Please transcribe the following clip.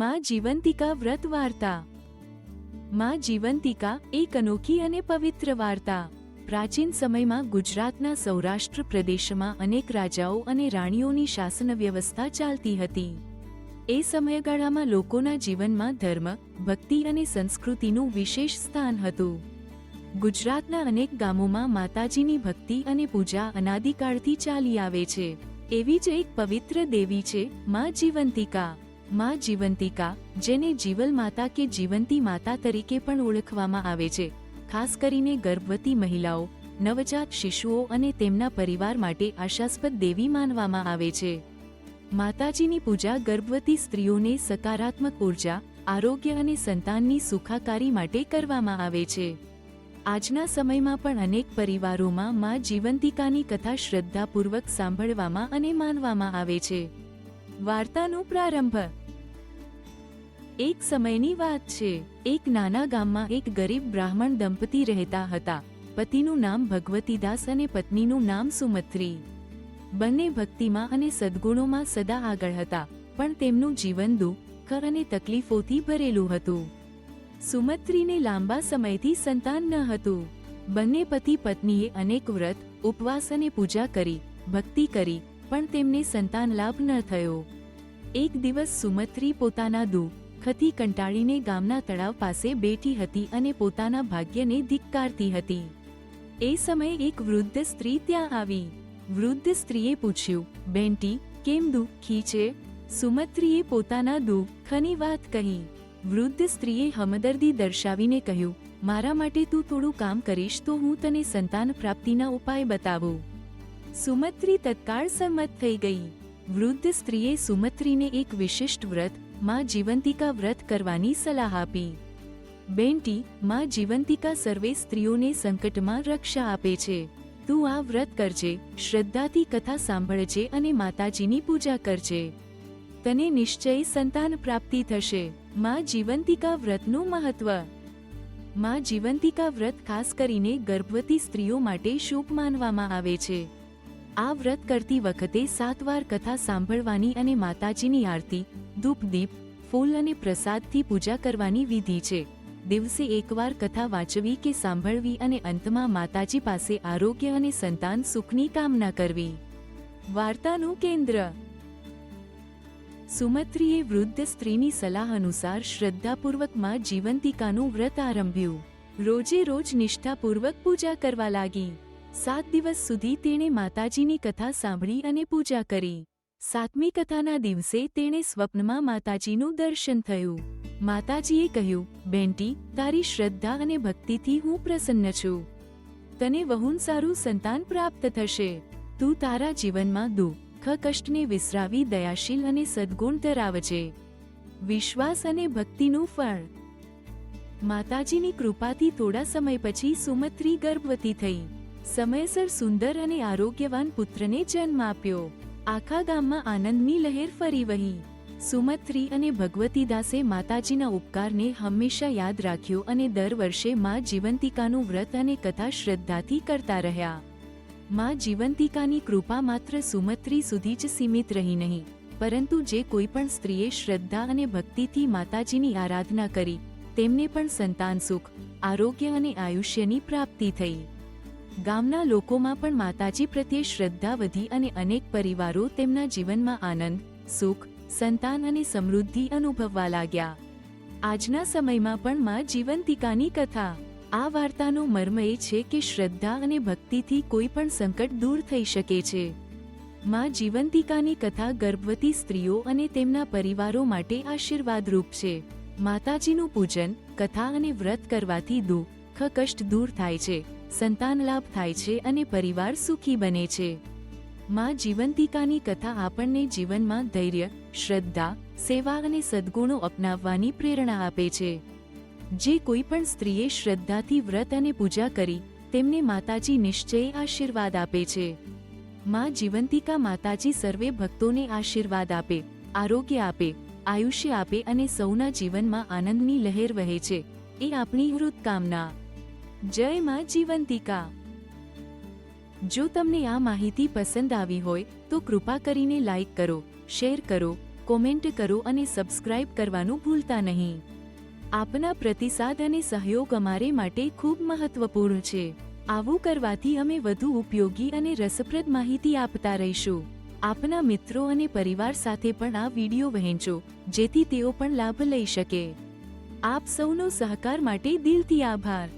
માં જીવંતિકા વ્રત વાર્તા. માં જીવંતિકા એક અનોખી અને પવિત્ર વાર્તા. પ્રાચીન સમયમાં ગુજરાતના સૌરાષ્ટ્ર પ્રદેશમાં અનેક રાજાઓ અને રાણીઓની શાસન વ્યવસ્થા ચાલતી હતી. એ સમયગાળામાં લોકોના જીવનમાં ધર્મ, ભક્તિ અને સંસ્કૃતિનું વિશેષ સ્થાન હતું. ગુજરાતના અનેક ગામોમાં માતાજીની ભક્તિ અને પૂજા અનાદિકાળથી ચાલી આવે છે. એવી જ એક પવિત્ર દેવી છે માં જીવંતિકા. માં જીવંતિકા, જેને જીવલ માતા કે જીવંતી માતા તરીકે પણ ઓળખવામાં આવે છે. ખાસ કરીને ગર્ભવતી મહિલાઓ, નવજાત શિશુઓ અને તેમના પરિવાર માટે આશાસ્પદ દેવી માનવામાં આવે છે. માતાજીની પૂજા ગર્ભવતી સ્ત્રીઓને સકારાત્મક ઊર્જા, આરોગ્ય અને સંતાનની સુખાકારી માટે કરવામાં આવે છે. આજના સમયમાં પણ અનેક પરિવારોમાં મા જીવંતિકાની કથા શ્રદ્ધાપૂર્વક સાંભળવામાં અને માનવામાં આવે છે. વાર્તાનો પ્રારંભ. એક સમયની વાત છે, એક નાના ગામમાં એક ગરીબ બ્રાહ્મણ દંપતી રહેતા હતા. પતિનું નામ ભગવતીદાસ અને પત્નીનું નામ સુમત્રી. બંને ભક્તિમાં અને સદ્ગુણોમાં સદા આગળ હતા, પણ તેમનું જીવન દુઃખ અને તકલીફોથી ભરેલું હતું. સુમત્રીને લાંબા સમયથી સંતાન ન હતું. બંને પતિ પત્નીએ અનેક વ્રત, ઉપવાસ અને પૂજા કરી, ભક્તિ કરી પણ તેમને સંતાન લાભ ન થયો. એક દિવસ સુમત્રી પોતાના દુઃખથી કંટાળીને ગામના તળાવ પાસે બેઠી હતી અને પોતાના ભાગ્યને ધિક્કારતી હતી. એ સમયે એક વૃદ્ધ સ્ત્રી ત્યાં આવી. વૃદ્ધ સ્ત્રીએ પૂછ્યું, બેન્ટી, કેમ દુઃખી છે સુમત્રીએ પોતાના દુઃખની વાત કહી. વૃદ્ધ સ્ત્રીએ હમદર્દી દર્શાવીને કહ્યું, મારા માટે તું થોડું કામ કરીશ તો હું તને સંતાન પ્રાપ્તિના ઉપાય બતાવું. સુમત્રી તત્કાળ સંમત થઈ ગઈ. વૃદ્ધ સ્ત્રીએ સુમત્રીને એક વિશિષ્ટ વ્રત, માં જીવંતિકા વ્રત કરવાની સલાહ આપી. બેન્ટી, માં જીવંતિકા સર્વે સ્ત્રીઓને સંકટમાં રક્ષા આપે છે. તું આ વ્રત કરજે, શ્રદ્ધાથી કથા સાંભળજે અને માતાજીની પૂજા કરજે. તને નિશ્ચય સંતાન પ્રાપ્તિ થશે. માં જીવંતિકા વ્રતનું મહત્વ. માં જીવંતિકા વ્રત ખાસ કરીને ગર્ભવતી સ્ત્રીઓ માટે શુભ માનવામાં આવે છે. આ વ્રત કરતી વખતે સાત વાર કથા સાંભળવાની અને માતાજીની આરતી ધૂપ દીપ ફૂલ અને પ્રસાદથી પૂજા કરવાની વિધિ છે. દિવસે એકવાર કથા વાંચવી કે સાંભળવી અને અંતમાં માતાજી પાસે આરોગ્ય અને સંતાન સુખની કામના કરવી. વાર્તાનું કેન્દ્ર. સુમત્રીએ વૃદ્ધ સ્ત્રીની સલાહ અનુસાર શ્રદ્ધાપૂર્વકમાં જીવંતિકાનું વ્રત આરંભ્યું. રોજે રોજ નિષ્ઠાપૂર્વક પૂજા કરવા લાગી. સાત દિવસ સુધી તેણે માતાજીની કથા સાંભળી અને પૂજા કરી. સાતમી કથાના દિવસે તેણે સ્વપ્નમાં માતાજીનું દર્શન થયું. માતાજીએ કહ્યું, બેન્ટી, તારી શ્રદ્ધા અને ભક્તિથી હું પ્રસન્ન છું. તને વહુન સારું સંતાન પ્રાપ્ત થશે. તું તારા જીવનમાં દુઃખ, કષ્ટને વિસરાવી દયાશીલ અને સદ્ગુણ ધરાવજે. વિશ્વાસ અને ભક્તિનું ફળ. માતાજીની કૃપાથી થોડા સમય પછી સુમત્રી ગર્ભવતી થઈ. સમયસર સુંદર અને આરોગ્યવાન પુત્રને જન્મ આપ્યો. આખા ગામમાં આનંદની લહેર ફરી વહી. સુમત્રી અને ભગવતીદાસે માતાજીના ઉપકારને હંમેશા યાદ રાખ્યો અને દર વર્ષે મા જીવંતિકાનું વ્રત અને કથા શ્રદ્ધાથી કરતા રહ્યા. મા જીવંતિકાની કૃપા માત્ર સુમત્રી સુધી જ સીમિત રહી નહીં, પરંતુ જે કોઈ પણ સ્ત્રીએ શ્રદ્ધા અને ભક્તિથી માતાજીની આરાધના કરી, તેમને પણ સંતાન સુખ, આરોગ્ય અને આયુષ્યની પ્રાપ્તિ થઈ. ગામના લોકોમાં પણ માતાજી પ્રત્યે શ્રદ્ધા વધી અને અનેક પરિવારો તેમના જીવનમાં આનંદ, સુખ, સંતાન અને સમૃદ્ધિ અનુભવવા લાગ્યા. આજના સમયમાં પણ માં જીવંતિકાની કથા. આ વાર્તાનો મર્મ એ છે કે શ્રદ્ધા અને ભક્તિથી કોઈ પણ સંકટ દૂર થઈ શકે છે. માં જીવંતિકાની કથા ગર્ભવતી સ્ત્રીઓ અને તેમના પરિવારો માટે આશીર્વાદરૂપ છે. માતાજીનું પૂજન, કથા અને વ્રત કરવાથી દુઃખ, કષ્ટ દૂર થાય છે. સંતાન લાભ થાય છે અને પરિવાર સુખી બને છે. માં જીવંતિકાની કથા આપણને જીવનમાં ધૈર્ય, શ્રદ્ધા, સેવા અને સદ્ગુણો અપનાવવાની પ્રેરણા આપે છે. જે કોઈ પણ સ્ત્રીએ શ્રદ્ધાથી વ્રત અને પૂજા કરી, તેમને માતાજી નિશ્ચય આશીર્વાદ આપે છે. માં જીવંતિકા માતાજી સર્વે ભક્તોને આશીર્વાદ આપે, આરોગ્ય આપે, આયુષ્ય આપે અને સૌના જીવનમાં આનંદની લહેર વહે છે. એ આપણી હૃદ કામના જય માં જીવંતિકા. જો તમને આ માહિતી પસંદ આવી હોય, તો કૃપા કરીને લાઈક કરો, શેર કરો, કોમેન્ટ કરો અને સબસ્ક્રાઇબ કરવાનું ભૂલતા નહીં. આપના પ્રતિસાદ અને સહયોગ અમારે માટે ખૂબ મહત્વપૂર્ણ છે. આવું કરવાથી અમે વધુ ઉપયોગી અને રસપ્રદ માહિતી આપતા રહીશું. આપના મિત્રો અને પરિવાર સાથે પણ આ વીડિયો વહેંચો, જેથી તેઓ પણ લાભ લઈ શકે. આપ સૌનો સહકાર માટે દિલથી આભાર.